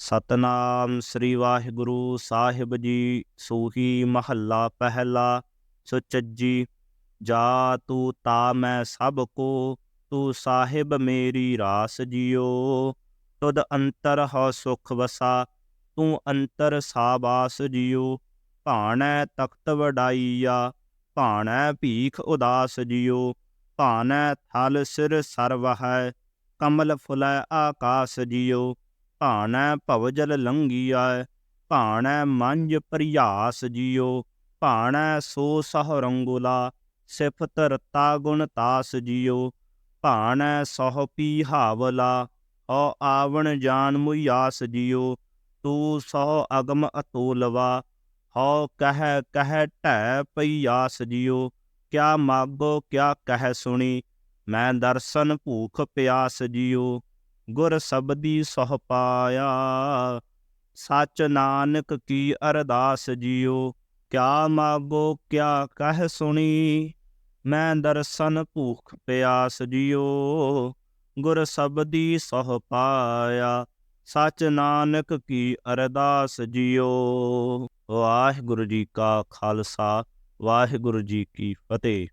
ਸਤਨਾਮ ਸ੍ਰੀ ਵਾਹਿਗੁਰੂ ਸਾਹਿਬ ਜੀ, ਸੂਹੀ ਮਹੱਲਾ ਪਹਿਲਾ, ਸੁਚੱਜੀ, ਜਾ ਤੂੰ ਤਾ ਮੈਂ ਸਭ ਕੋ, ਤੂੰ ਸਾਹਿਬ ਮੇਰੀ ਰਾਸ ਜਿਓ। ਤੁਦ ਅੰਤਰ ਹੋ ਸੁਖ ਵਸਾ, ਤੂੰ ਅੰਤਰ ਸਾਬਾਸ ਜਿਉ ਭਾਣੈ ਤਖਤ ਵਡਾਈਆ, ਭਾਣੈ ਭੀਖ ਉਦਾਸ ਜਿਉ ਭਾਣੈ ਥਲ ਸਿਰ ਸਰਵ ਹੈ, ਕਮਲ ਫੁਲੈ ਆਕਾਸ ਜਿਉ ਭਾਣੈ ਭਵਜਲ ਲੰਘੀਐ, ਭਾਣੈ ਮੰਜ ਪ੍ਰਿਆਸ ਜਿਉ, ਭਾਣੈ ਸੋ ਸਹ ਰੰਗੁਲਾ, ਸਿਫਤ ਰਤਾ ਗੁਣ ਤਾਸ ਜਿਉ, ਭਾਣੈ ਸਹ ਪੀ ਹਾਵਲਾ ਹੋ ਆਵਣ ਜਾਨ ਮੁਯਾਸ ਜਿਉ, ਤੂੰ ਸੋ ਅਗਮ ਅਤੋਲਵਾ ਹੋ ਕਹਿ ਕਹਿ ਢੈ ਪਈਆਸ ਜਿਉ, ਕਿਆ ਮਾਗੋ ਕਿਆ ਕਹਿ ਸੁਣੀ, ਮੈਂ ਦਰਸ਼ਨ ਭੂਖ ਪਿਆਸ ਜਿਉ। ਗੁਰ ਸਬਦੀ ਸਹ ਪਾਇਆ, ਸਚ ਨਾਨਕ ਕੀ ਅਰਦਾਸ ਜਿਉ ਕਿਆ ਮਾਗੋ ਕਿਆ ਕਹਿ ਸੁਣੀ, ਮੈਂ ਦਰਸ਼ਨ ਭੂਖ ਪਿਆਸ ਜਿਉ ਗੁਰ ਸਬਦੀ ਸਹ ਪਾਇਆ, ਸਚ ਨਾਨਕ ਕੀ ਅਰਦਾਸ ਜਿਉ ਵਾਹਿਗੁਰੂ ਜੀ ਕਾ ਖਾਲਸਾ, ਵਾਹਿਗੁਰੂ ਜੀ ਕੀ ਫਤਿਹ।